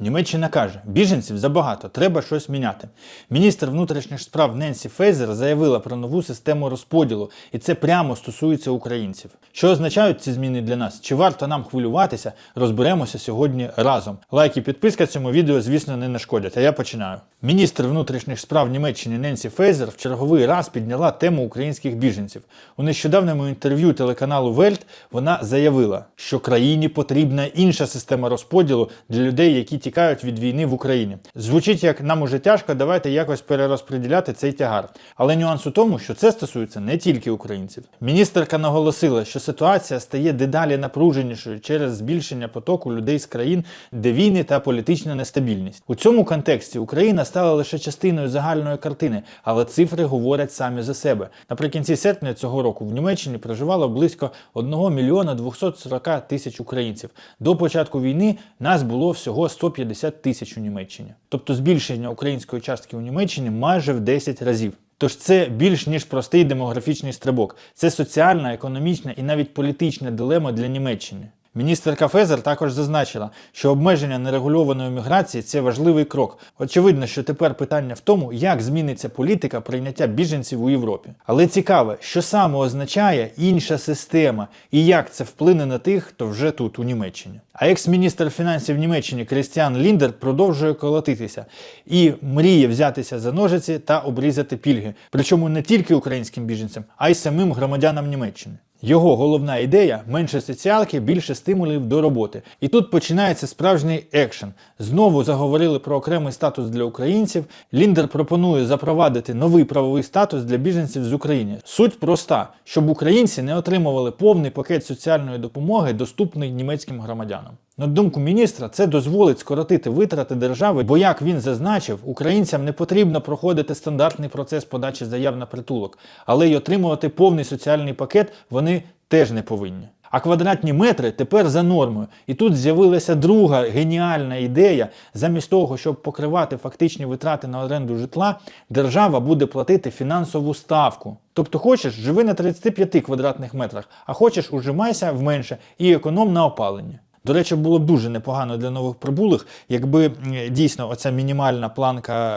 Німеччина каже, біженців забагато, треба щось міняти. Міністр внутрішніх справ Ненсі Фейзер заявила про нову систему розподілу, і це прямо стосується українців. Що означають ці зміни для нас? Чи варто нам хвилюватися? Розберемося сьогодні разом. Лайк і підписка цьому відео, звісно, не нашкодять. А я починаю. Міністр внутрішніх справ Німеччини Ненсі Фейзер в черговий раз підняла тему українських біженців. У нещодавньому інтерв'ю телеканалу Вельт вона заявила, що країні потрібна інша система розподілу для людей, які тікають від війни в Україні. Звучить як нам уже тяжко, давайте якось перерозподіляти цей тягар. Але нюанс у тому, що це стосується не тільки українців. Міністерка наголосила, що ситуація стає дедалі напруженішою через збільшення потоку людей з країн, де війни та політична нестабільність. У цьому контексті Україна стала лише частиною загальної картини, але цифри говорять самі за себе. Наприкінці серпня цього року в Німеччині проживало близько 1 мільйона 240 тисяч українців. До початку війни нас було всього 150 тисяч у Німеччині. Тобто збільшення української частки у Німеччині майже в 10 разів. Тож це більш ніж простий демографічний стрибок. Це соціальна, економічна і навіть політична дилема для Німеччини. Міністерка Фезер також зазначила, що обмеження нерегульованої міграції це важливий крок. Очевидно, що тепер питання в тому, як зміниться політика прийняття біженців у Європі. Але цікаве, що саме означає інша система і як це вплине на тих, хто вже тут у Німеччині. А екс-міністр фінансів Німеччини Крістіан Ліндер продовжує колотитися і мріє взятися за ножиці та обрізати пільги. Причому не тільки українським біженцям, а й самим громадянам Німеччини. Його головна ідея менше соціалки, більше стимулів до роботи. І тут починається справжній екшен. Знову заговорили про окремий статус для українців. Ліндер пропонує запровадити новий правовий статус для біженців з України. Суть проста, щоб українці не отримували повний пакет соціальної допомоги, доступний німецьким громадянам. На думку міністра, це дозволить скоротити витрати держави, бо, як він зазначив, українцям не потрібно проходити стандартний процес подачі заяв на притулок, але й отримувати повний соціальний пакет вони теж не повинні. А квадратні метри тепер за нормою. І тут з'явилася друга геніальна ідея. Замість того, щоб покривати фактичні витрати на оренду житла, держава буде платити фінансову ставку. Тобто хочеш, живи на 35 квадратних метрах, а хочеш, ужимайся в менше і економ на опалення. До речі, було б дуже непогано для нових прибулих, якби дійсно оця мінімальна планка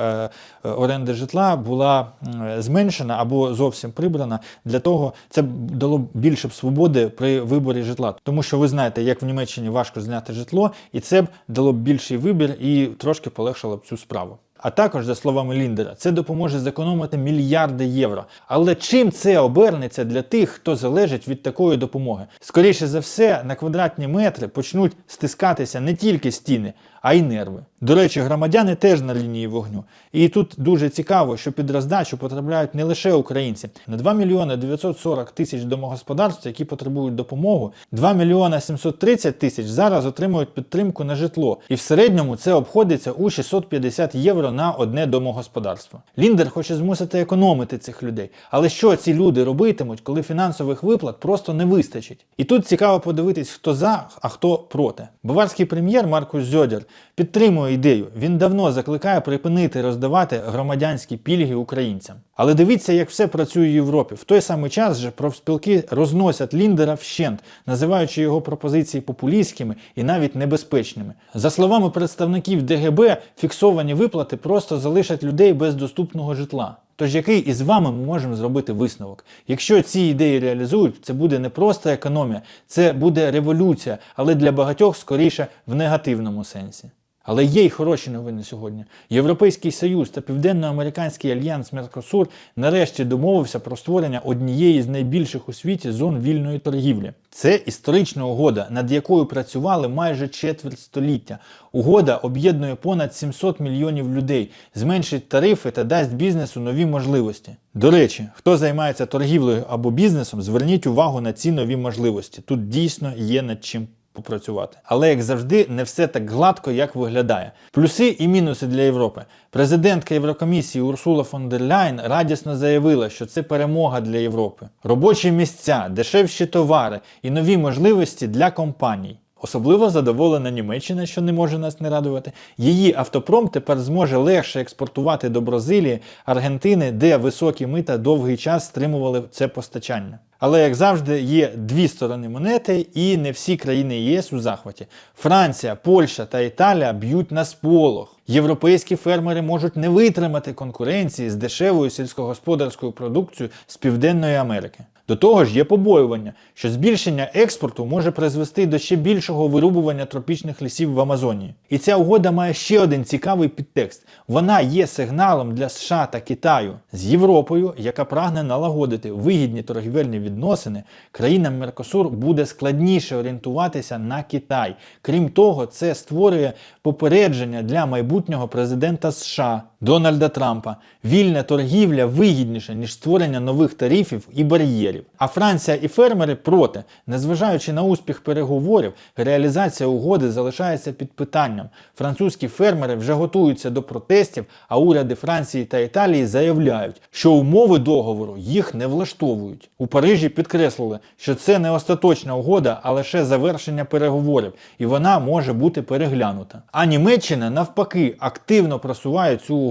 е, е, оренди житла була зменшена або зовсім прибрана. Для того це дало б більше б свободи при виборі житла. Тому що ви знаєте, як в Німеччині важко зняти житло, і це б дало б більший вибір і трошки полегшило б цю справу. А також, за словами Ліндера, це допоможе зекономити мільярди євро. Але чим це обернеться для тих, хто залежить від такої допомоги? Скоріше за все, на квадратні метри почнуть стискатися не тільки стіни, а й нерви. До речі, громадяни теж на лінії вогню. І тут дуже цікаво, що під роздачу потрапляють не лише українці. На 2 мільйони 940 тисяч домогосподарств, які потребують допомогу, 2 мільйони 730 тисяч зараз отримують підтримку на житло. І в середньому це обходиться у 650 євро на одне домогосподарство. Ліндер хоче змусити економити цих людей. Але що ці люди робитимуть, коли фінансових виплат просто не вистачить? І тут цікаво подивитись, хто за, а хто проти. Баварський прем'єр Маркус Зьодер підтримує ідею. Він давно закликає припинити роздавати громадянські пільги українцям. Але дивіться, як все працює в Європі. В той самий час же профспілки розносять Ліндера вщент, називаючи його пропозиції популістськими і навіть небезпечними. За словами представників ДГБ, фіксовані виплати просто залишать людей без доступного житла. Тож який із вами ми можемо зробити висновок? Якщо ці ідеї реалізують, це буде не просто економія, це буде революція, але для багатьох скоріше в негативному сенсі. Але є й хороші новини сьогодні. Європейський Союз та Південноамериканський альянс Меркосур нарешті домовився про створення однієї з найбільших у світі зон вільної торгівлі. Це історична угода, над якою працювали майже четверть століття. Угода об'єднує понад 700 мільйонів людей, зменшить тарифи та дасть бізнесу нові можливості. До речі, хто займається торгівлею або бізнесом, зверніть увагу на ці нові можливості. Тут дійсно є над чим попрацювати. Але як завжди, не все так гладко, як виглядає. Плюси і мінуси для Європи. Президентка Єврокомісії Урсула фон дер Ляйн радісно заявила, що це перемога для Європи. Робочі місця, дешевші товари і нові можливості для компаній. Особливо задоволена Німеччина, що не може нас не радувати. Її автопром тепер зможе легше експортувати до Бразилії, Аргентини, де високі мита довгий час стримували це постачання. Але як завжди, є дві сторони монети, і не всі країни ЄС у захваті. Франція, Польща та Італія б'ють на сполох. Європейські фермери можуть не витримати конкуренції з дешевою сільськогосподарською продукцією з Південної Америки. До того ж, є побоювання, що збільшення експорту може призвести до ще більшого вирубування тропічних лісів в Амазонії. І ця угода має ще один цікавий підтекст. Вона є сигналом для США та Китаю з Європою, яка прагне налагодити вигідні торгівельні відносини. Країнам Меркосур буде складніше орієнтуватися на Китай. Крім того, це створює попередження для майбутнього президента США Дональда Трампа. Вільна торгівля вигідніша, ніж створення нових тарифів і бар'єрів. А Франція і фермери проти, незважаючи на успіх переговорів, реалізація угоди залишається під питанням. Французькі фермери вже готуються до протестів, а уряди Франції та Італії заявляють, що умови договору їх не влаштовують. У Парижі підкреслили, що це не остаточна угода, а лише завершення переговорів, і вона може бути переглянута. А Німеччина навпаки активно просуває цю.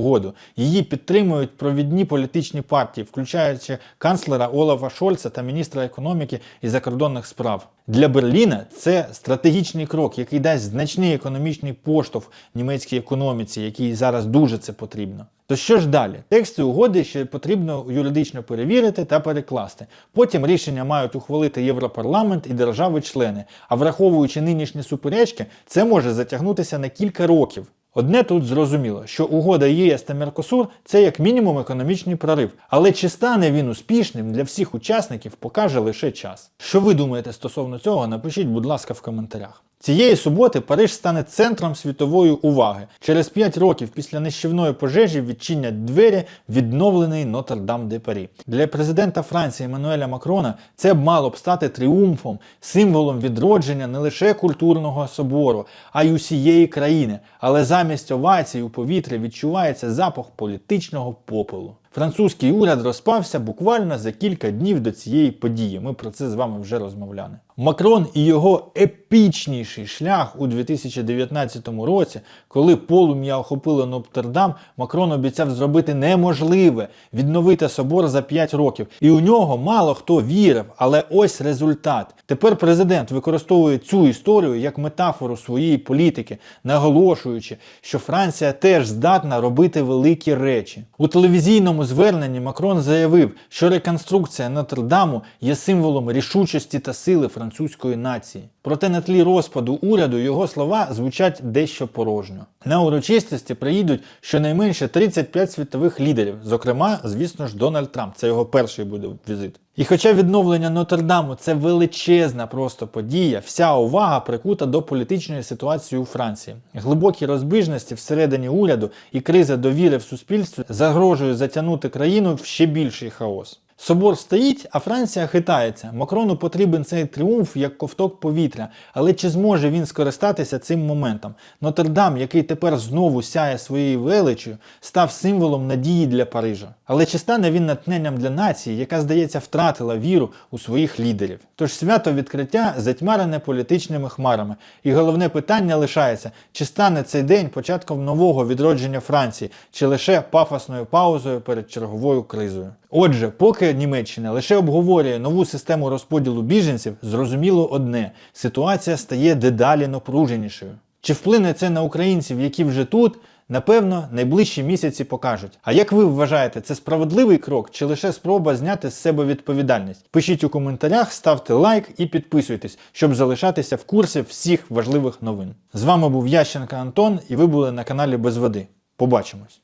Її підтримують провідні політичні партії, включаючи канцлера Олафа Шольца та міністра економіки і закордонних справ. Для Берліна це стратегічний крок, який дасть значний економічний поштовх німецькій економіці, якій зараз дуже це потрібно. То що ж далі? Тексти угоди ще потрібно юридично перевірити та перекласти. Потім рішення мають ухвалити Європарламент і держави-члени. А враховуючи нинішні суперечки, це може затягнутися на кілька років. Одне тут зрозуміло, що угода ЄС та Меркосур це як мінімум економічний прорив. Але чи стане він успішним для всіх учасників, покаже лише час. Що ви думаєте стосовно цього, напишіть, будь ласка, в коментарях. Цієї суботи Париж стане центром світової уваги. Через 5 років після нищівної пожежі відчинять двері відновлений Нотр-Дам де Парі. Для президента Франції Еммануеля Макрона це мало б стати тріумфом, символом відродження не лише культурного собору, а й усієї країни. Але замість овацій у повітрі відчувається запах політичного попелу. Французький уряд розпався буквально за кілька днів до цієї події. Ми про це з вами вже розмовляли. Макрон і його епічніший шлях у 2019 році, коли полум'я охопило Нотр-Дам, Макрон обіцяв зробити неможливе відновити собор за 5 років. І у нього мало хто вірив, але ось результат. Тепер президент використовує цю історію як метафору своєї політики, наголошуючи, що Франція теж здатна робити великі речі. У телевізійному зверненні Макрон заявив, що реконструкція Нотр-Даму є символом рішучості та сили французької нації. Проте на тлі розпаду уряду його слова звучать дещо порожньо. На урочистості приїдуть щонайменше 35 світових лідерів, зокрема, звісно ж, Дональд Трамп. Це його перший буде візит. І хоча відновлення Нотр-Даму це величезна просто подія, вся увага прикута до політичної ситуації у Франції. Глибокі розбіжності всередині уряду і криза довіри в суспільстві загрожує затягнути країну в ще більший хаос. Собор стоїть, а Франція хитається. Макрону потрібен цей тріумф як ковток повітря. Але чи зможе він скористатися цим моментом? Нотр-Дам, який тепер знову сяє своєю величчю, став символом надії для Парижа. Але чи стане він натхненням для нації, яка, здається, втратила віру у своїх лідерів? Тож свято відкриття затьмарене політичними хмарами. І головне питання лишається: чи стане цей день початком нового відродження Франції, чи лише пафосною паузою перед черговою кризою? Отже, поки Німеччина лише обговорює нову систему розподілу біженців, зрозуміло одне: ситуація стає дедалі напруженішою. Чи вплине це на українців, які вже тут? Напевно, найближчі місяці покажуть. А як ви вважаєте, це справедливий крок чи лише спроба зняти з себе відповідальність? Пишіть у коментарях, ставте лайк і підписуйтесь, щоб залишатися в курсі всіх важливих новин. З вами був Ященка Антон, і ви були на каналі Без Води. Побачимось!